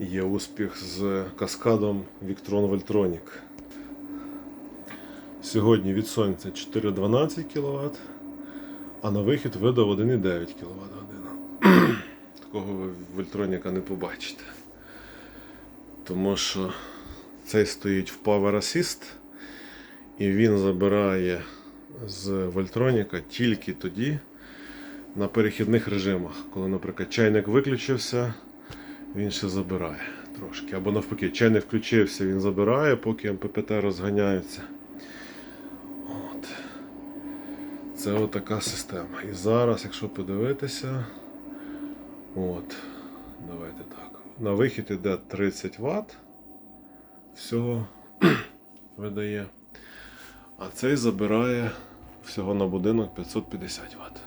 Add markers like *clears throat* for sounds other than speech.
є успіх з каскадом Victron Voltronic. Сьогодні від сонця 4,12 кВт, а на вихід видав 1,9 кВт година. *clears throat* Такого ви Вольтроніка не побачите. Тому що цей стоїть в Power Assist, і він забирає з Вольтроніка тільки тоді на перехідних режимах. Коли, наприклад, чайник виключився, він ще забирає трошки. Або навпаки, чайник включився, він забирає, поки МППТ розганяються. От. Це от така система. І зараз, якщо подивитися, от, давайте так. На вихід іде 30 Вт. Всього *clears throat* видає. А цей забирає всього на будинок 550 Вт.